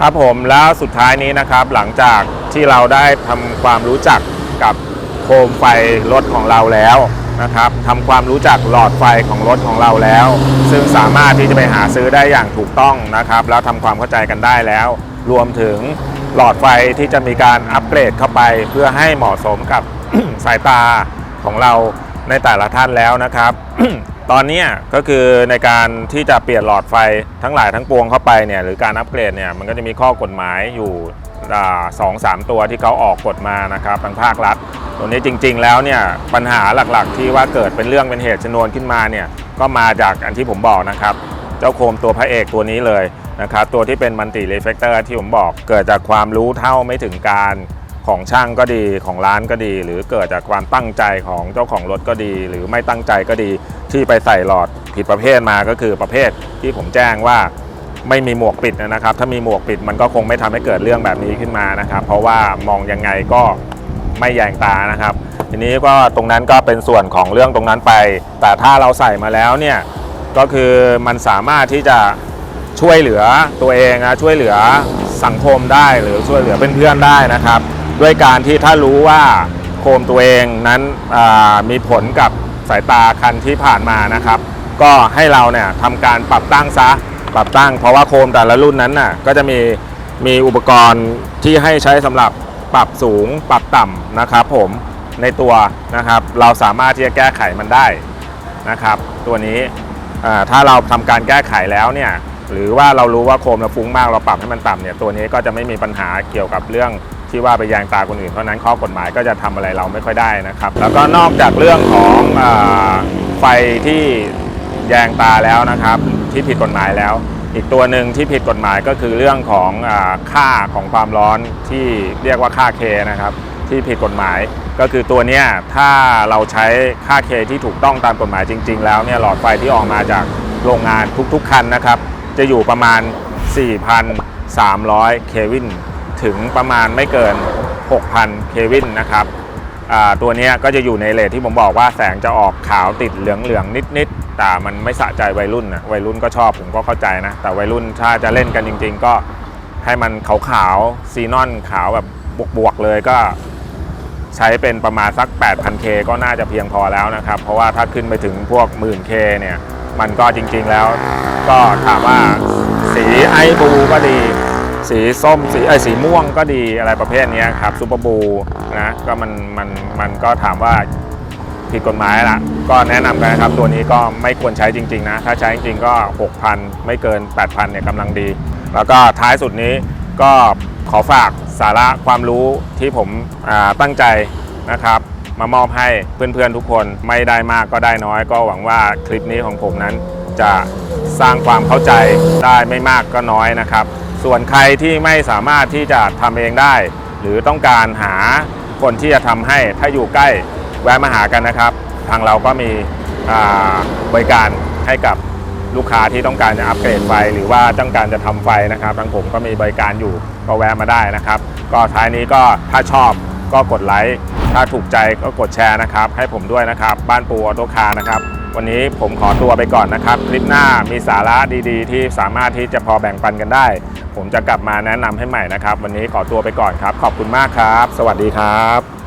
ครับผมแล้วสุดท้ายนี้นะครับหลังจากที่เราได้ทำความรู้จักกับโคมไฟรถของเราแล้วนะครับทำความรู้จักหลอดไฟของรถของเราแล้ว ซึ่งสามารถที่จะไปหาซื้อได้อย่างถูกต้องนะครับ แล้วทำความเข้าใจกันได้แล้ว รวมถึงหลอดไฟที่จะมีการอัปเกรดเข้าไป เพื่อให้เหมาะสมกับ สายตาของเราในแต่ละท่านแล้วนะครับ ตอนนี้ก็คือในการที่จะเปลี่ยนหลอดไฟทั้งหลายทั้งปวงเข้าไปเนี่ยหรือการอัปเกรดเนี่ยมันก็จะมีข้อกฎหมายอยู่สองสามตัวที่เขาออกกฎมานะครับทางภาครัฐตัวนี้จริง ๆ แล้วเนี่ยปัญหาหลักๆ ที่ว่าเกิดเป็นเรื่องเป็นเหตุชนวนขึ้นมาเนี่ยก็มาจากอันที่ผมบอกนะครับ เจ้าโคมตัวพระเอกตัวนี้เลยนะครับตัวที่เป็นมันติเรฟเฟกเตอร์ที่ผมบอกเกิดจากความรู้เท่าไม่ถึงการ ของช่างก็ดีของร้านก็ดี หรือเกิดจากความตั้งใจของเจ้าของรถก็ดี หรือไม่ตั้งใจก็ดีที่ไปใส่หลอดผิดประเภทมาก็คือประเภทที่ผมแจ้งว่าไม่มีหมวกปิดนะครับ ถ้ามีหมวกปิดมันก็คงไม่ทำให้เกิดเรื่องแบบนี้ขึ้นมานะครับ เพราะว่ามองยังไงก็ไม่แยงตานะครับ ทีนี้ก็ตรงนั้นก็เป็นส่วนของเรื่องตรงนั้นไป แต่ถ้าเราใส่มาแล้วเนี่ยก็คือมันสามารถที่จะช่วยเหลือตัวเองนะช่วยเหลือสังคมได้หรือช่วยเหลือเพื่อนๆได้นะครับ ด้วยการที่ถ้ารู้ว่าโคมตัวเองนั้นมีผลกับสายตาคันที่ผ่านมานะครับ ก็ให้เราเนี่ยทำการปรับตั้งซะปรับตั้งเพราะว่าโคมแต่ละรุ่นนั้นน่ะก็จะมีมีอุปกรณ์ที่ให้ใช้สำหรับปรับสูงปรับต่ำนะครับ ผมในตัวนะครับ เราสามารถที่จะแก้ไขมันได้นะครับ ตัวนี้ถ้าเราทำการแก้ไขแล้วเนี่ยหรือว่าเรารู้ว่าโคมเราฟุ้งมากเราปรับให้มันต่ำเนี่ยตัวนี้ก็จะไม่มีปัญหาเกี่ยวกับเรื่อง ที่ว่าไปแยงตาคนอื่นเพราะนั้นข้อกฎหมายก็จะทำอะไรเราไม่ค่อยได้นะครับ แล้วก็นอกจากเรื่องของอไฟที่แยงตาแล้วนะครับ ที่ผิดกฎหมายแล้ว อีกตัวหนึ่งที่ผิดกฎหมายก็คือเรื่องของอค่าของความร้อนที่เรียกว่าค่าเคนะครับ ที่ผิดกฎหมายก็คือตัวนี้ถ้าเราใช้ค่าเคที่ถูกต้องตามกฎหมายจริง ๆ แล้วเนี่ยหลอดไฟที่ออกมาจากโรงงานทุกๆคันนะครับ จะอยู่ประมาณ 4,300 เควิน ถึงประมาณไม่เกิน 6,000 เควินนะครับตัวนี้ก็จะอยู่ในเลทที่ผมบอกว่าแสงจะออกขาวติดเหลืองๆนิดๆแต่มันไม่สะใจวัยรุ่นนะวัยรุ่นก็ชอบผมก็เข้าใจนะ แต่วัยรุ่นถ้าจะเล่นกันจริง ๆ ก็ให้มันขาวๆซีนอนขาวแบบบวกๆเลยก็ใช้เป็นประมาณสัก 8,000K ก็น่าจะเพียงพอแล้วนะครับ เพราะว่าถ้าขึ้นไปถึงพวก 10,000K เนี่ย มันก็จริงๆแล้ว ก็ถามว่าสีไอบูก็ดี สีส้มสีไอสีม่วงก็ดีอะไรประเภทนี้ครับซูเปอร์บูนะก็มันมันมันก็ถามว่าผิดกฎหมายละก็แนะนำกันนะครับ ตัวนี้ก็ไม่ควรใช้จริง ๆ นะ ถ้าใช้จริงๆก็ 6,000 ไม่เกิน 8,000เนี่ยกำลังดี แล้วก็ท้ายสุดนี้ก็ขอฝากสาระความรู้ที่ผมตั้งใจนะครับ มามอบให้เพื่อนๆทุกคนไม่ได้มากก็ได้น้อย ก็หวังว่าคลิปนี้ของผมนั้นจะสร้างความเข้าใจได้ไม่มากก็น้อยนะครับ ส่วนใครที่ไม่สามารถที่จะทำเองได้ หรือต้องการหาคนที่จะทำให้ถ้าอยู่ใกล้แวะมาหากันนะครับ ทางเราก็มีบริการให้กับลูกค้าที่ต้องการจะอัปเกรดไฟ หรือว่าต้องการจะทำไฟนะครับทางผมก็มีบริการอยู่ก็แวะมาได้นะครับ ก็ท้ายนี้ก็ถ้าชอบก็กดไลค์ถ้าถูกใจก็กดแชร์นะครับ ให้ผมด้วยนะครับ บ้านปูออโตคาร์นะครับ วันนี้ผมขอตัวไปก่อนนะครับ คลิปหน้ามีสาระดีๆ ที่สามารถที่จะพอแบ่งปันกันได้ ผมจะกลับมาแนะนำให้ใหม่นะครับ วันนี้ขอตัวไปก่อนครับ ขอบคุณมากครับ สวัสดีครับ